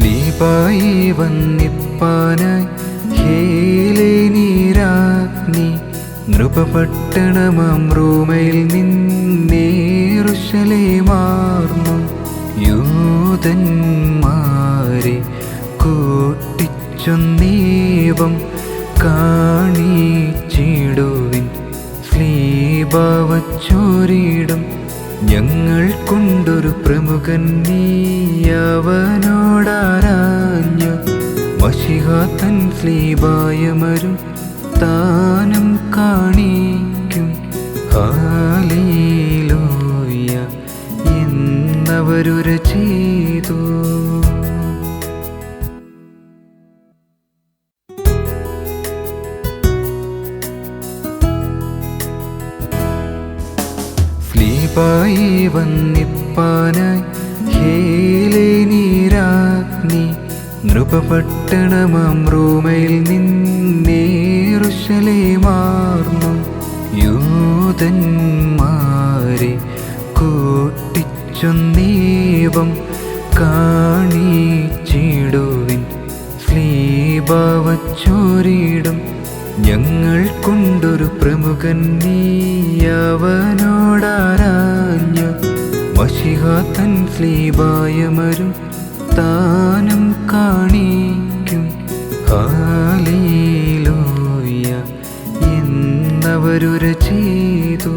സ്ലീപായി വന്നിപ്പാനായി ഹേലേനീരാഗ്നി നൃപപട്ടണമാം റൂമയിൽ നിന്നേറുശലേ മാർന്നു. യൂതന്മാരെ കൂട്ടിച്ചൊന്നീപം കാണിച്ചിടുവിൻ. സ്ലീബാവച്ചോരിടും ഞങ്ങൾ കൊണ്ടൊരു പ്രമുഖൻ നീയവനോടാരാഞ്ഞു മഷിഹാത്തൻ സ്ലീബായമരും താനം കാണിക്കും. ഹാലീലോയ എന്നവരുര ചെയ്തു സ്ലീപായി വന്നിപ്പാനായി ഹേലേനീരാഗ്നി നൃപപട്ടണമാം നിന്നേറുശലേ നിന്നേറുശലേമാർന്നു യൂതന്മാരെ കൂട്ടിച്ചൊന്നീവം കാണിച്ചിടുവിൻ. ശ്രീഭാവച്ചോരിടും ഞങ്ങൾ കൊണ്ടൊരു പ്രമുഖൻ നീയവനോടാരാഞ്ഞു. മഷിഹാത്തൻ സ്ലീബായമരും താനം കാണിക്കും. ഹാലീലോയ എന്നവരുര ചെയ്തു